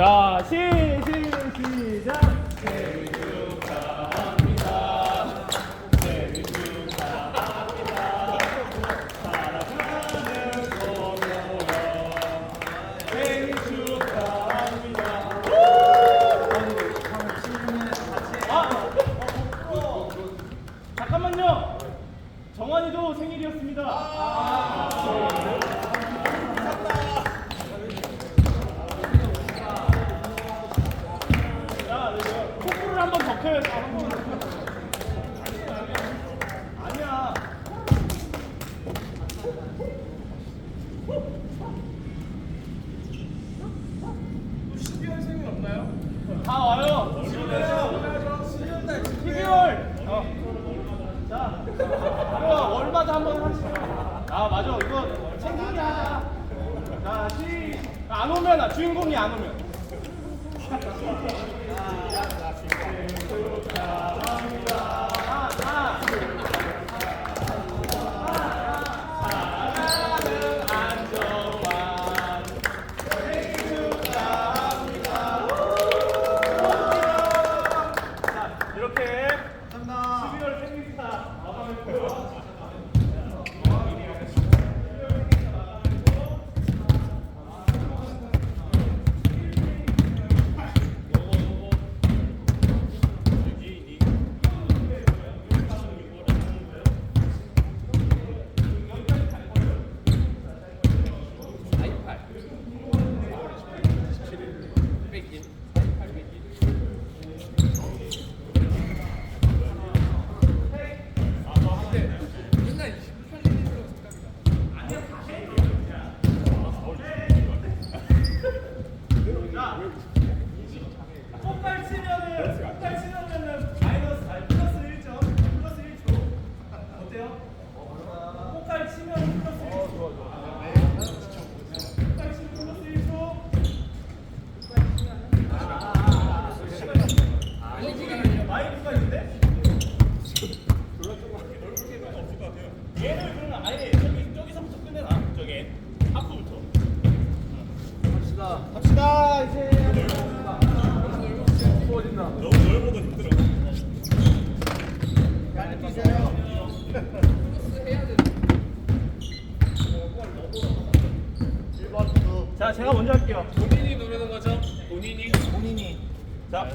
자, 시, 시, 시작. 생일 축하합니다. 아, 잠깐만요. 정환이도 생일이었습니다. 자, 네, 코코를 한번 더 켜요. 아니야. 다 와요. 12월. 어. 자, 이거 월마다 한 번 하시죠. 아, 맞아. 이거 챙기자. 자, 시. 안 오면, 아, 주인공이 안 오면. 아, 아. 사랑하는 안정환. 생일 축하합니다. 자, 이렇게 12월 생일사 마감했고요. 꽃갈 치면은 꽃갈 치면은 마이너스 아니 플러스 1점 플러스 1초 어때요? 꽃갈 치면 플러스 1초 좋아 좋아 꽃갈 치면 플러스 1초 마이크가 있는데? 얘를 그러면 아예 저기 저기서부터 끝내놔 저기 앞부부터 갑시다 이제 너무 넓어도 힘들어. 자 제가 먼저 할게요 본인이 누르는 거죠? 본인이? 본인이 자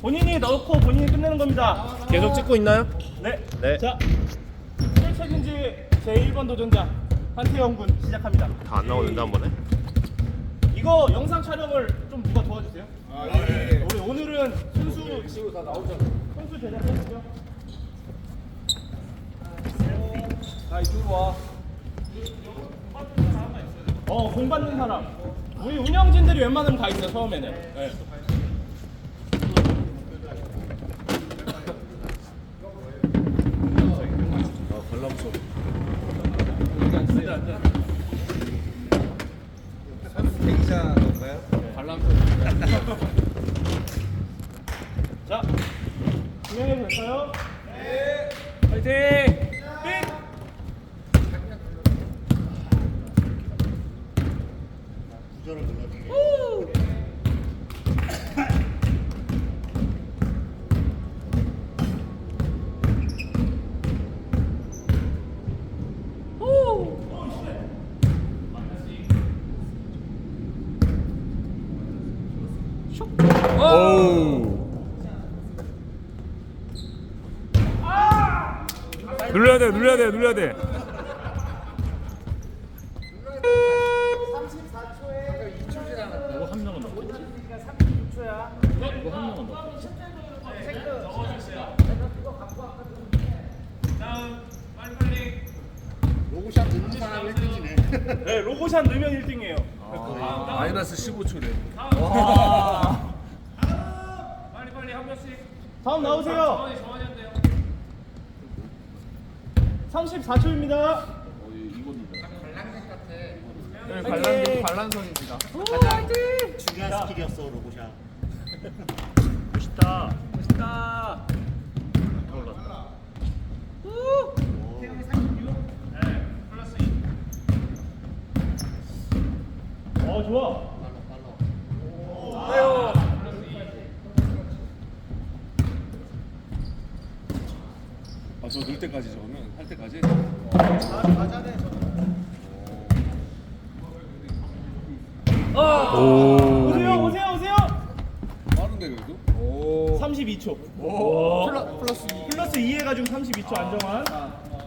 본인이 넣고 본인이 끝내는 겁니다 계속 찍고 있나요? 네. 네. 자술 책임지 제1번 도전자 한태영 군 시작합니다 다 안 나오는데 한 번에? 이거 영상 촬영을 좀 누가 도와주세요 우리 오늘은 순수 순수 제작했고요 자 이쪽으로 와 어, 공 받는 사람. 우리 운영진들이 웬만하면 다 있어, 처음에는. 네. 아 관람 소리. 대기자 넣을까요? 자, 진행해도 될까요? 네. 화이팅! 삑! 눌러 야 돼, 눌러야 돼, 눌러야 돼. 이거 한 명은 넣고. 이거 한 명은 넣고. 로고샵 넣는 사람이 1등이네. 네, 로고샷 넣으면 1등이에요. 마이너스 15초래. 빨리 빨리 한 명씩 다음 나오세요. 정원이 정원이 한대요 34초입니다. 네, 관람, 관람선입니다. 중요한 스킬이었어 로고샵. 멋있다. 멋있다. 어, 좋아. 아 저 넣을 때까지 저러면 할 때까지? 오세요 오세요 오세요. 빠른데 그래도? 32초. 플러스 플러스 2 해가지고 32초 안정환.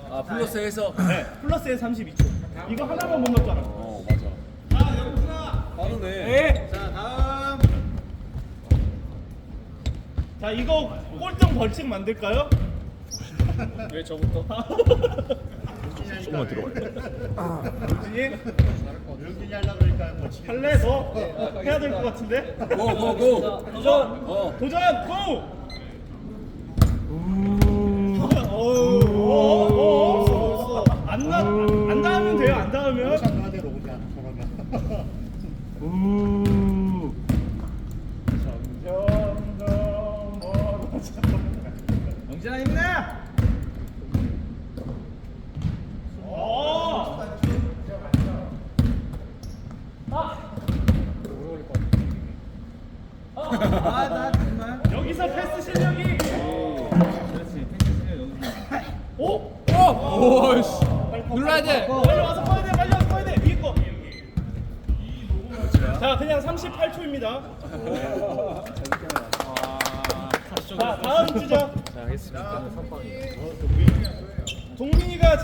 아 플러스에서 네. 플러스에 32초. 이거 하나만 못 넣잖아. 어 맞아 빠르네 네. 자 다음. 자 이거 꼴등 벌칙 만들까요? 왜 저부터? 조금만 들어가. 윤진이 윤진이 하려고 그러니까 뭐 할래 너 해야 될 것 같은데. 고고고 도전. 어 도전 고. 오. 안나 안 닿으면 돼요. 안 닿으면. 저러면.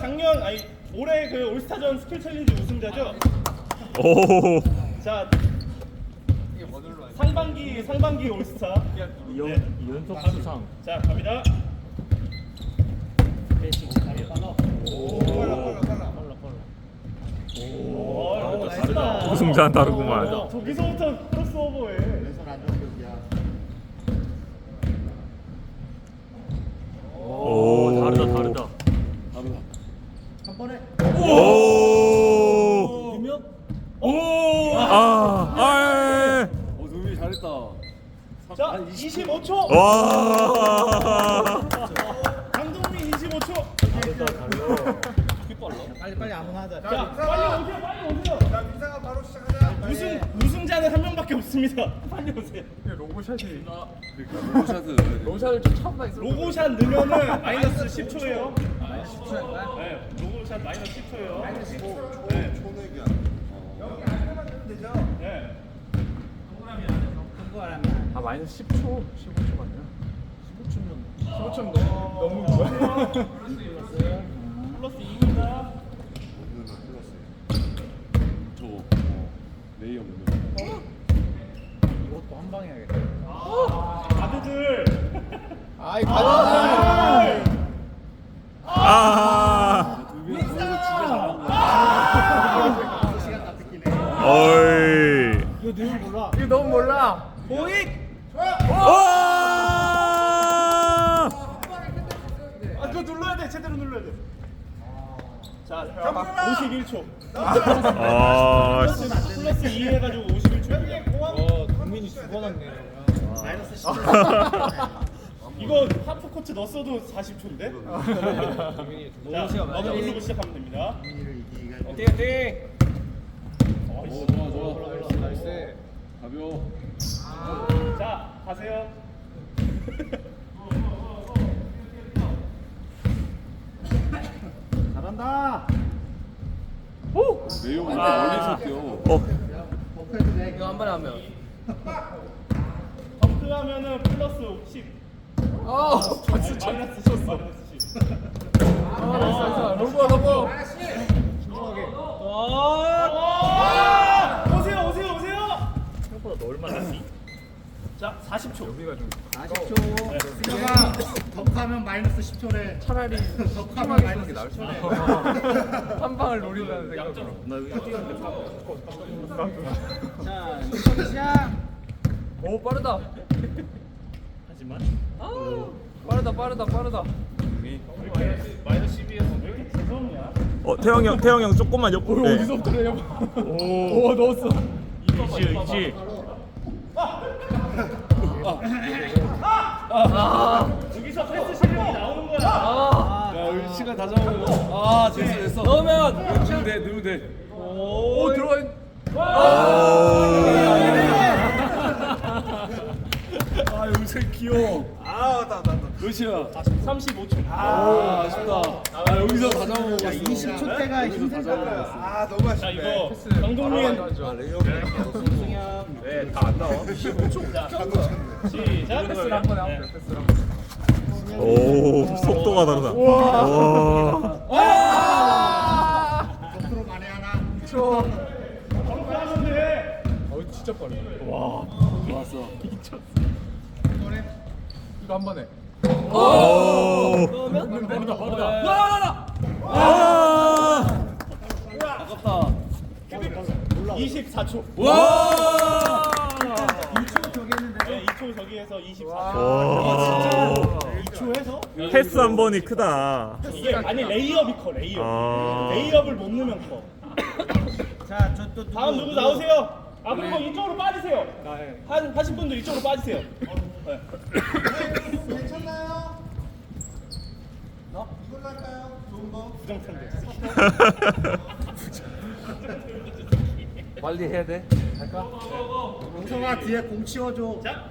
작년 아니 올해 그 올스타전 스킬 챌린지 우승자죠. 오 자? 상반기 상반기 올스타. 네. 연속 수상 자, 갑니다. 오. 우승자는 다르구만 어, 저기서부터 크로스오버해. 오 다르다 다르다 한 번에. 오 분명? 아, 아, 어, 도민이 잘했다. 자, 25초. 와. 강동민 25초. 빨리 빨리 아무나 하자 자, 빨리 오세요. 빨리 오세요. 자 민상아 바로 시작하자. 우승 우승자는 한 명밖에 없습니다. 빨리 오세요. 로고샷이 로샷은 로고샷을 좀 있어 로고샷 넣으면은 마이너스 10초예요. 네, 로고 샷 마이너스 10초예요. 마이너스 10초. 네. 초내기야. 네. 아 마이너스 10초 15초 맞냐? 15초면 15초면 너무 너무 거야 플러스 2입니다. 저 어, 레이어 못 이것도 한 방에 해야겠다. 가드들. 아이 가자 아. 시간 다 뺏기네. 어이. 너무 몰라 보익 와. 아, 그거 눌러야 돼. 제대로 눌러야 돼. 자, 51초. 아. 씨. 플러스 2 해가지고 51초. 어 국민이 마이너스 10초. 이거 하프 코트 넣었어도 40초인데? 자, 시간 먼저 누르고 시작하면 됩니다. 이기기가 화이팅 화이팅 오, 좋아, 좋아. 나이스 가벼워. 자, 가세요. 잘한다. 레이어 못 멀리서 뛰어. 어. 이거 한 번에 하면 덩크하면은 플러스 10. 아 마이너스 10. 마이너스 10. 아, 나이스 나이스 로고 로고 와! 오세요, 오세요, 오세요. 생각보다 넣을 만하지. 자, 40초. 우리가 좀 40초. 승혁아 덕하면 마이너스 10초래. 차라리 덕하면 마이너스 게 나을 10초래. 한 방을 노린다는 생각으로 자 민석이 시작. 오 빠르다 하지만 아 빠르다 빠르다 빠르다 마이너스 12에서 왜 이렇게 죄송이야? 어 태영 형 태영 형 조금만 옆으로. 네. 어디서부터 해요? 오 넣었어 이지 이지. 여기서 패스 실력이 나오는 거야. 야, 여기 시간 다 잡은 아, 됐어, 됐어. 넣으면 넣으면 돼, 넣으면 돼. 오, 들어가. 있- 아, 용생 귀여워. 아, 맞다, 맞다, 맞다. 35초. 아, 아쉽다. 아, 여기서 다 잡은 거. 20초 때가 힘들다. 아, 너무 아쉽네. 이거 강동민. 네다안 나와 시작. 패스를 한 번에 하면 돼. 패스를 한 번에. 오 속도가 다르다 와 컨트롤 많이 하나. 돼. 어 진짜 빠르네. 좋았어. 이거 한 번에. 오. 빠르다 빠르다. 아. 아깝다. 24초. 와! 와. 2초에서 패스 한 번이 크다 이게 아니 레이업이 커 레이업. 아. 레이업을 못 넣으면 커. 자, 저또 다음 누구 나오세요? 아 그리고 이쪽으로 빠지세요. 한 하신 분들 이쪽으로 빠지세요. 네. 괜찮나요? 이걸로 할까요? 좋은 거. 부정탄데. 빨리 해야 돼. 우성아 뒤에 공 치워줘. 자,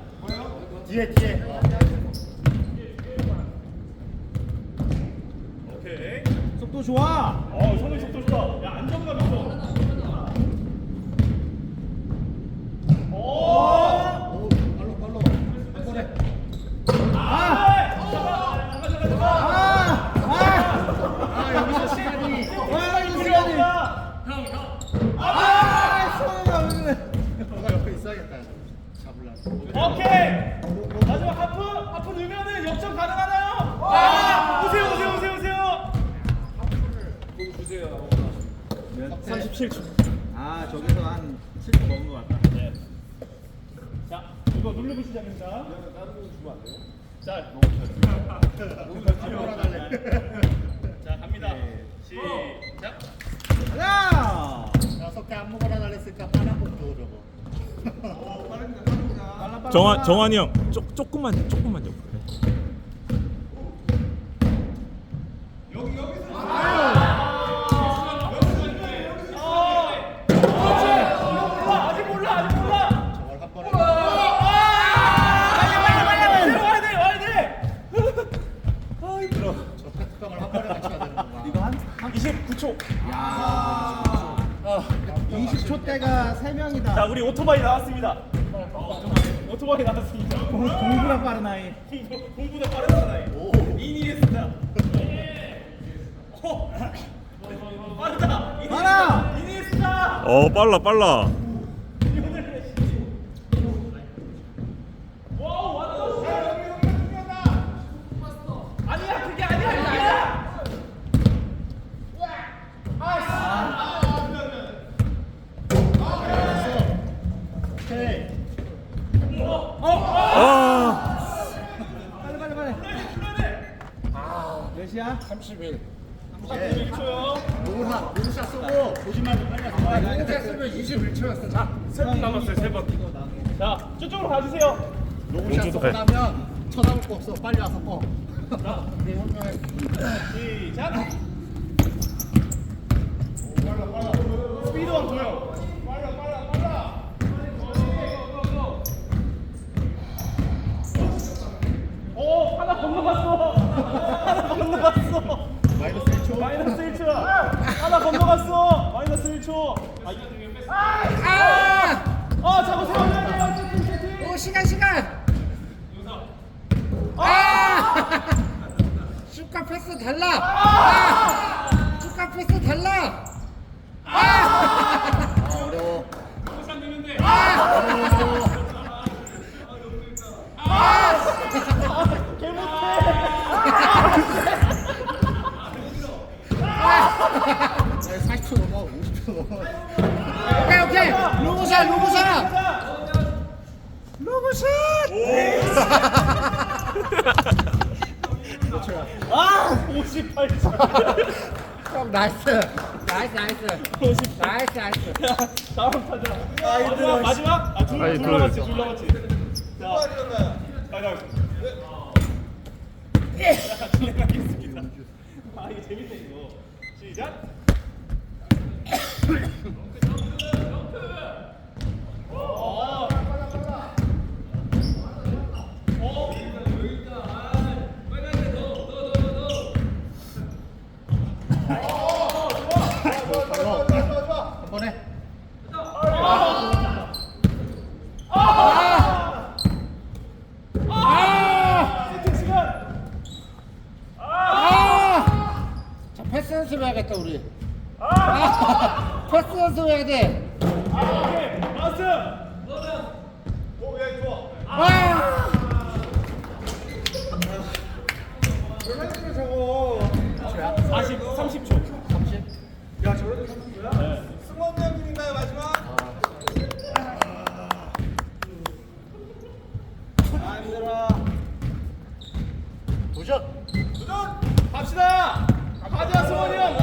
뒤에 뒤에. 오케이. 속도 좋아. 어, 손흥 속도 좋아. 야, 안정감 있어. 오! 오, 빨로 빨로. 한 번에. 아! 잠깐. 아, 아, 아 여기서 시간이. 와 여기서 시간이. 아, 왜 그래? 너가 옆에 있어야겠다. 오케이. 마지막 하프, 하프 넣으면은 역전 가능하나요? 아! 오세요, 오세요, 오세요, 오세요. 공 주세요. 37초. 아 저기서 한 7초 먹은 것 같다. 네. 자, 이거 누르고 시작입니다. 자, 자, 갑니다. 시작. 가자. 다섯 개 아무거나 달랬으니까 빨간 공줘 저거. 빨라 빨라. 정환 정환이 형 조, 조금만 조금만 옆으로 몰라, 아직 몰라, 아직 몰라. 저걸 한 번에. 빨리, 와야 돼, 와야 돼. 아, 힘들어. 저 페트병을 한 번에 맞춰야 되는구나. 이거 한 29초. 20초 때가 3명이다. 자, 우리 오토바이 나왔습니다. 오토바이 나왔습니다. 공부가 빠른 아이. 공부, 공보다 빠른 사나이. 이니에스타. 오. 빠르다. 이니에스타. 빨라! 이니에스타. 어 빨라 빨라 리오넬 메시. 와우, 왔다. 아니야, 그게 아니야, 아니야. 오케이. 아 빨리 빨리 빨리. 몇이야? 31. 1초요. 노사 노사 쏘고 보지 말고 빨리 와. 노사 쓰면 21초였어. 자, 세번 남았어요, 세 번. 자, 저쪽으로 가주세요. 노사 쏘고 네. 나면 쳐다볼 거 없어. 빨리 와서 꺼. 네, 혼자해. 시작. 스피드왕 도영. 오 하나 건너갔어. 하나 건너갔어. 마이너스 1초. 마이너스 1초. 하나 건너갔어. 마이너스 1초. 아, 아! 아 잡으세요. 세팅 세팅. 오 시간 시간. 아! 슈카 패스 달라. 아! 슈카 패스 달라. 아! 어려워. 개 못해. 아, 40초 넘어. 50초 넘어. 오케이 오케이. 로고샷 로고샷. 로고샷. 아 58초. 형 나이스. 나이스 나이스. 58. 나이스 나이스. 다음 타자. 마지막 마지막. 아, 둘, 아니, 둘 둘. 남았지. 자, 진행하겠습니다. 아, 이거 재밌네 이거. 시작. 어. 어. 해야겠다 우리. 아, 패스 연습해야 돼. 오케이 마스 아! 저거 40 30초 30. 야 저래도 선수야? 승원 형님인가요 마지막? 아 힘들어 도전. 도전 갑시다 가